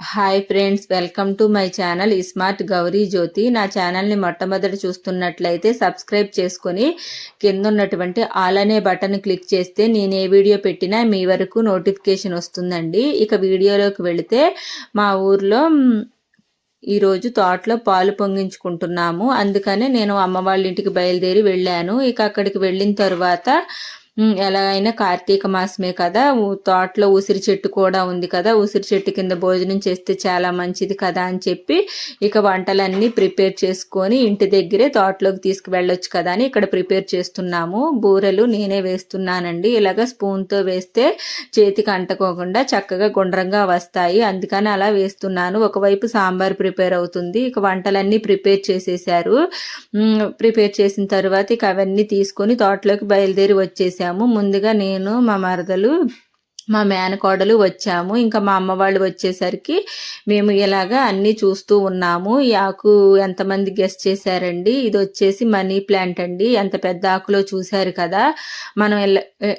Hi friends welcome to my channel smart Gowri Jyothi నా ఛానల్ని మొట్టమొదటి చూస్తున్నట్లయితే సబ్స్క్రైబ్ చేసుకొని కింద ఉన్నటువంటి ఆల్ అనే బటన్ క్లిక్ చేస్తే నేను ఏ వీడియో పెట్టినా మీ వరకు నోటిఫికేషన్ వస్తుందండి. ఇక వీడియోలోకి వెళితే మా ఊర్లో ఈరోజు తోటలో పాలు పొంగించుకుంటున్నాము. అందుకనే నేను అమ్మ వాళ్ళ ఇంటికి బయలుదేరి వెళ్ళాను. ఇక అక్కడికి వెళ్ళిన తర్వాత ఎలాగైనా కార్తీక మాసమే కదా. తోటలో ఉసిరి చెట్టు కూడా ఉంది కదా. ఉసిరి చెట్టు కింద భోజనం చేస్తే చాలా మంచిది కదా అని చెప్పి ఇక వంటలన్నీ ప్రిపేర్ చేసుకొని ఇంటి దగ్గరే తోటలోకి తీసుకువెళ్ళొచ్చు కదా అని ఇక్కడ ప్రిపేర్ చేస్తున్నాము. బూరెలు నేనే వేస్తున్నానండి. ఇలాగ స్పూన్తో వేస్తే చేతికి అంటకోకుండా చక్కగా గుండ్రంగా వస్తాయి. అందుకని అలా వేస్తున్నాను. ఒకవైపు సాంబార్ ప్రిపేర్ అవుతుంది. ఇక వంటలన్నీ ప్రిపేర్ చేసేసారు ప్రిపేర్ చేసిన తర్వాత ఇక అవన్నీ తీసుకొని తోటలోకి బయలుదేరి వచ్చేసాము. ముందుగా నేను మా మరదలు మా మేనకోడలు వచ్చాము. ఇంకా మా అమ్మ వాళ్ళు వచ్చేసరికి మేము ఇలాగా అన్నీ చూస్తూ ఉన్నాము. ఈ ఆకు ఎంతమంది గెస్ట్ చేశారండి? ఇది వచ్చేసి మనీ ప్లాంట్ అండి. ఎంత పెద్ద ఆకులో చూశారు కదా? మనం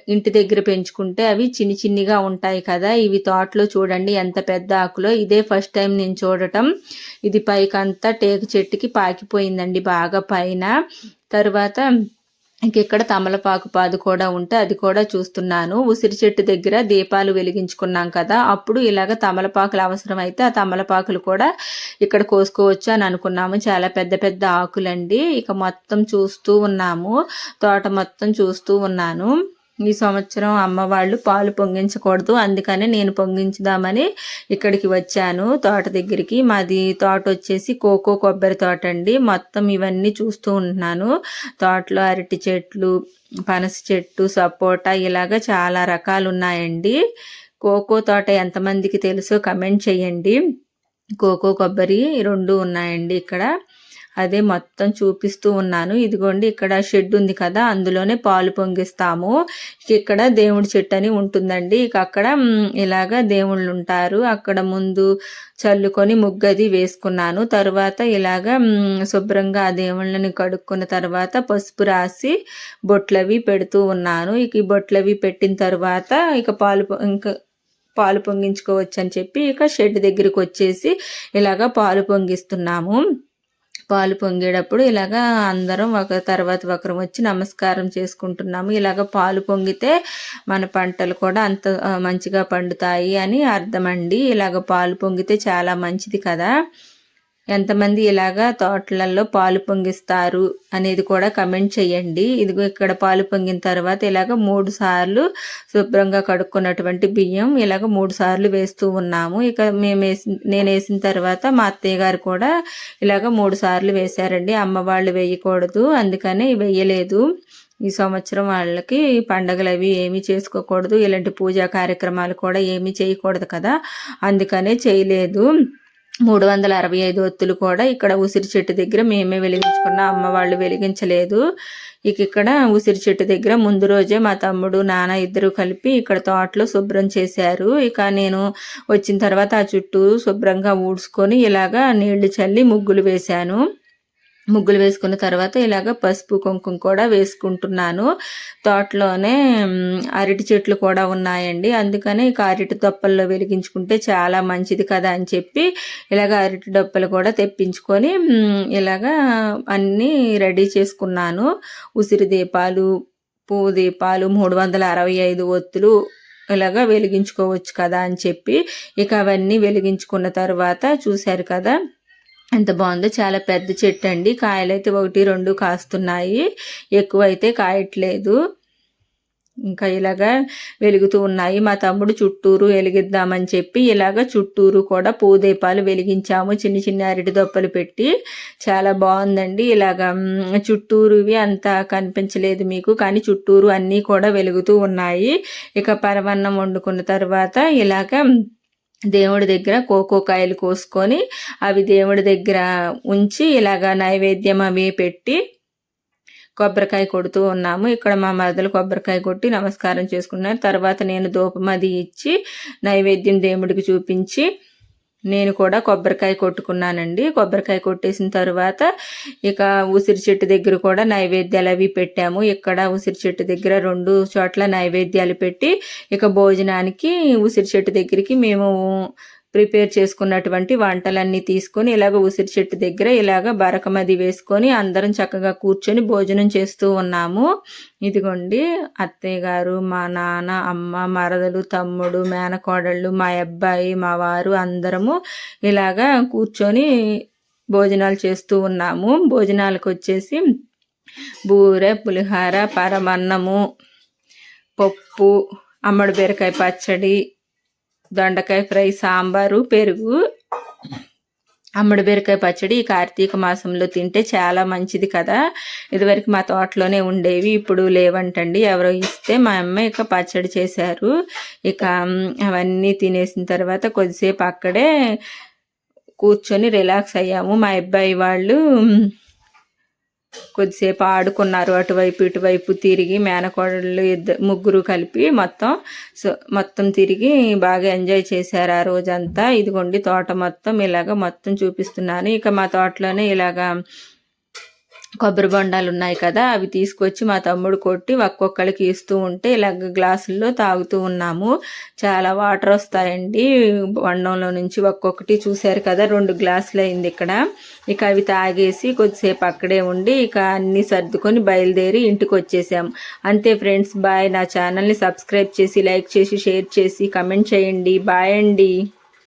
ఇంటి దగ్గర పెంచుకుంటే అవి చిన్ని చిన్నిగా ఉంటాయి కదా? ఇవి తోటలో చూడండి ఎంత పెద్ద ఆకులో. ఇదే ఫస్ట్ టైం నేను చూడటం. ఇది పైకంతా టేకు చెట్టుకి పాకిపోయిందండి బాగా పైన. తర్వాత ఇంక ఇక్కడ తమలపాకు పాదు కూడా ఉంటే అది కూడా చూస్తున్నాను. ఉసిరి చెట్టు దగ్గర దీపాలు వెలిగించుకున్నాం కదా అప్పుడు ఇలాగ తమలపాకులు అవసరం అయితే ఆ తమలపాకులు కూడా ఇక్కడ కోసుకోవచ్చు అని అనుకున్నాము. చాలా పెద్ద పెద్ద ఆకులండి. ఇక మొత్తం చూస్తూ ఉన్నాము. తోట మొత్తం చూస్తూ ఉన్నాను. ఈ సంవత్సరం అమ్మ వాళ్ళు పాలు పొంగించకూడదు. అందుకనే నేను పొంగించుదామని ఇక్కడికి వచ్చాను. తోట దగ్గరికి మాది తోట వచ్చేసి కోకో కొబ్బరి తోట అండి. మొత్తం ఇవన్నీ చూస్తూ ఉంటున్నాను. తోటలో అరటి చెట్లు పనస చెట్టు సపోటా ఇలాగ చాలా రకాలు ఉన్నాయండి కోకో తోట ఎంతమందికి తెలుసో కమెంట్ చేయండి. కోకో కొబ్బరి రెండు ఉన్నాయండి ఇక్కడ. అదే మొత్తం చూపిస్తూ ఉన్నాను. ఇదిగోండి ఇక్కడ షెడ్ ఉంది కదా అందులోనే పాలు పొంగిస్తాము. ఇక్కడ దేవుడి చెట్టు అని ఉంటుందండి. ఇక అక్కడ ఇలాగ దేవుళ్ళు ఉంటారు. అక్కడ ముందు చల్లుకొని ముగ్గది వేసుకున్నాను. తర్వాత ఇలాగ శుభ్రంగా ఆ దేవుళ్ళని కడుక్కున్న తర్వాత పసుపు రాసి బొట్లవి పెడుతూ ఉన్నాను. ఇక ఈ బొట్లవి పెట్టిన తర్వాత ఇక పాలు పొ- ఇంకా పాలు పొంగించుకోవచ్చు అని చెప్పి ఇక షెడ్ దగ్గరికి వచ్చేసి ఇలాగ పాలు పొంగిస్తున్నాము. పాలు పొంగేటప్పుడు ఇలాగా అందరం ఒక తర్వాత ఒకరు వచ్చి నమస్కారం చేసుకుంటున్నాము. ఇలాగ పాలు పొంగితే మన పంటలు కూడా అంత మంచిగా పండుతాయి అని అర్థమండి. ఇలాగ పాలు పొంగితే చాలా మంచిది కదా. ఎంతమంది ఇలాగా తోటలలో పాలు పొంగిస్తారు అనేది కూడా కమెంట్ చేయండి. ఇదిగో ఇక్కడ పాలు పొంగిన తర్వాత ఇలాగ మూడు సార్లు శుభ్రంగా కడుక్కున్నటువంటి బియ్యం ఇలాగ మూడు సార్లు వేస్తూ ఉన్నాము. ఇక మేము వేసి నేను వేసిన తర్వాత మా అత్తయ్య గారు కూడా ఇలాగ మూడు సార్లు వేశారండి. అమ్మ వాళ్ళు వేయకూడదు అందుకని వేయలేదు. ఈ సంవత్సరం వాళ్ళకి పండగలు అవి ఏమీ చేసుకోకూడదు. ఇలాంటి పూజా కార్యక్రమాలు కూడా ఏమీ చేయకూడదు కదా. అందుకనే చేయలేదు. మూడు వందల అరవై ఐదు ఒత్తులు కూడా ఇక్కడ ఉసిరి చెట్టు దగ్గర మేమే వెలిగించుకున్న. అమ్మ వాళ్ళు వెలిగించలేదు. ఇక ఇక్కడ ఉసిరి చెట్టు దగ్గర ముందు రోజే మా తమ్ముడు నాన్న ఇద్దరు కలిపి ఇక్కడ తోటలో శుభ్రం చేశారు. ఇక నేను వచ్చిన తర్వాత ఆ చుట్టూ శుభ్రంగా ఊడ్చుకొని ఇలాగా నీళ్ళు చల్లి ముగ్గులు వేశాను. ముగ్గులు వేసుకున్న తర్వాత ఇలాగ పసుపు కుంకుమ కూడా వేసుకుంటున్నాను. తోటలోనే అరటి చెట్లు కూడా ఉన్నాయండి. అందుకని ఇక అరటి దొప్పల్లో వెలిగించుకుంటే చాలా మంచిది కదా అని చెప్పి ఇలాగ అరటి డొప్పలు కూడా తెప్పించుకొని ఇలాగ అన్నీ రెడీ చేసుకున్నాను. ఉసిరి దీపాలు పువ్వు దీపాలు మూడు వందల అరవై ఐదు ఒత్తులు ఇలాగా వెలిగించుకోవచ్చు కదా అని చెప్పి ఇక అవన్నీ వెలిగించుకున్న తర్వాత చూశారు కదా ఎంత బాగుందో చాలా పెద్ద చెట్టు అండి కాయలైతే ఒకటి రెండు కాస్తున్నాయి. ఎక్కువ అయితే కాయట్లేదు. ఇంకా ఇలాగా వెలుగుతూ ఉన్నాయి. మా తమ్ముడు చుట్టూరు వెలిగిద్దామని చెప్పి ఇలాగ చుట్టూరు కూడా పూదీపాలు వెలిగించాము. చిన్న చిన్న అరటి దొప్పలు పెట్టి చాలా బాగుందండి. ఇలాగ చుట్టూరువి అంత కనిపించలేదు మీకు కానీ చుట్టూరు అన్నీ కూడా వెలుగుతూ ఉన్నాయి. ఇక పరవన్నం వండుకున్న తర్వాత ఇలాగ దేవుడి దగ్గర కోకోకాయలు కోసుకొని అవి దేవుడి దగ్గర ఉంచి ఇలాగ నైవేద్యం అవి పెట్టి కొబ్బరికాయ కొడుతూ ఉన్నాము. ఇక్కడ మా మరదలు కొబ్బరికాయ కొట్టి నమస్కారం చేసుకున్నారు. తర్వాత నేను ధూపం అది ఇచ్చి నైవేద్యం దేవుడికి చూపించి నేను కూడా కొబ్బరికాయ కొట్టుకున్నానండి. కొబ్బరికాయ కొట్టేసిన తర్వాత ఇక ఉసిరి చెట్టు దగ్గర కూడా నైవేద్యాలు అవి పెట్టాము. ఇక్కడ ఉసిరి చెట్టు దగ్గర రెండు చోట్ల నైవేద్యాలు పెట్టి ఇక భోజనానికి ఉసిరి చెట్టు దగ్గరికి మేము ప్రిపేర్ చేసుకున్నటువంటి వంటలన్నీ తీసుకొని ఇలాగ ఉసిరి చెట్టు దగ్గర ఇలాగ బరకమది వేసుకొని అందరం చక్కగా కూర్చొని భోజనం చేస్తూ ఉన్నాము. ఇదిగోండి అత్తయ్య గారు మా నాన్న అమ్మ మరదలు తమ్ముడు మేనకోడళ్ళు మా అబ్బాయి మా వారు అందరము ఇలాగా కూర్చొని భోజనాలు చేస్తూ ఉన్నాము. భోజనాలకు వచ్చేసి బూరె పులిహార పరమన్నము పప్పు అమ్మడి బీరకాయ పచ్చడి దొండకాయ ఫ్రై సాంబారు పెరుగు అమ్మడి బీరకాయ పచ్చడి ఈ కార్తీక మాసంలో తింటే చాలా మంచిది కదా. ఇదివరకు మా తోటలోనే ఉండేవి ఇప్పుడు లేవంటండి. ఎవరో ఇస్తే మా అమ్మ ఇక పచ్చడి చేశారు. ఇక అవన్నీ తినేసిన తర్వాత కొద్దిసేపు అక్కడే కూర్చొని రిలాక్స్ అయ్యాము. మా అబ్బాయి వాళ్ళు కొద్దిసేపు ఆడుకున్నారు. అటువైపు ఇటువైపు తిరిగి మేనకోడళ్ళు ఇద్దరు ముగ్గురు కలిపి మొత్తం సో మొత్తం తిరిగి బాగా ఎంజాయ్ చేశారు ఆ రోజంతా. ఇదిగోండి తోట మొత్తం ఇలాగ మొత్తం చూపిస్తున్నాను. ఇక మా తోటలోనే ఇలాగా కొబ్బరి బొండాలు ఉన్నాయి కదా అవి తీసుకొచ్చి మా తమ్ముడు కొట్టి ఒక్కొక్కరికి ఇస్తూ ఉంటే ఇలా గ్లాసుల్లో తాగుతూ ఉన్నాము. చాలా వాటర్ వస్తాయండి. బొండంలో నుంచి ఒక్కొక్కటి చూశారు కదా రెండు గ్లాసులు అయింది ఇక్కడ. ఇక అవి తాగేసి కొద్దిసేపు అక్కడే ఉండి ఇక అన్నీ సర్దుకొని బయలుదేరి ఇంటికి వచ్చేసాం. అంతే ఫ్రెండ్స్ బాయ్. నా ఛానల్ని సబ్స్క్రైబ్ చేసి లైక్ చేసి షేర్ చేసి కమెంట్ చేయండి. బాయ్ అండి.